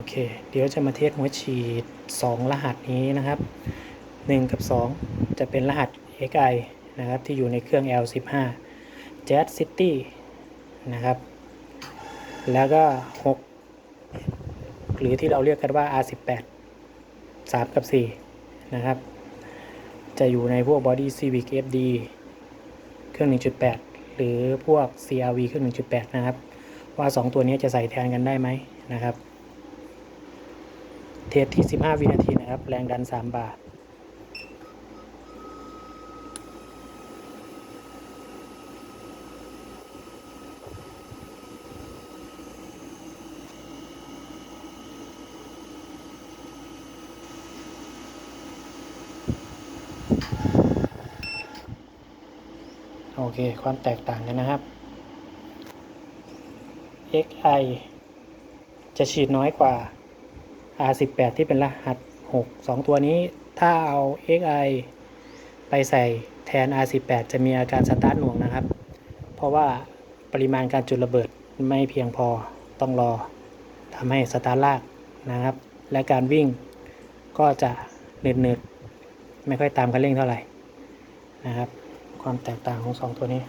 โอเค เดี๋ยวจะมาเทสหัวฉีด 2 รหัสนี้นะครับ 1 กับ 2 จะเป็นรหัส XI นะครับ ที่อยู่ในเครื่อง L15 Jazz City นะครับ แล้วก็ 6 หรือที่เราเรียกกันว่า R18 3 กับ 4 นะครับ จะอยู่ในพวก Body Civic FD เครื่อง 1.8 หรือพวก CRV เครื่อง 1.8 นะครับ ว่า 2 ตัวนี้จะใส่แทนกันได้ไหมนะครับ เทสที่ 15 วินาทีนะครับ แรงดัน 3 บาทโอเค ความแตกต่างกันนะครับ XI จะฉีดน้อยกว่า R18 ที่เป็นรหัส 6 2 ตัวนี้ถ้าเอา XI ไปใส่แทน R18 จะมีอาการสตาร์ทหน่วงนะครับ เพราะว่าปริมาณการจุดระเบิดไม่เพียงพอต้องรอทำให้สตาร์ทลากนะครับ และการวิ่งก็จะเนืดๆไม่ค่อยตามคันเร่งเท่าไหร่นะครับ ความแตกต่างของ 2 ตัวนี้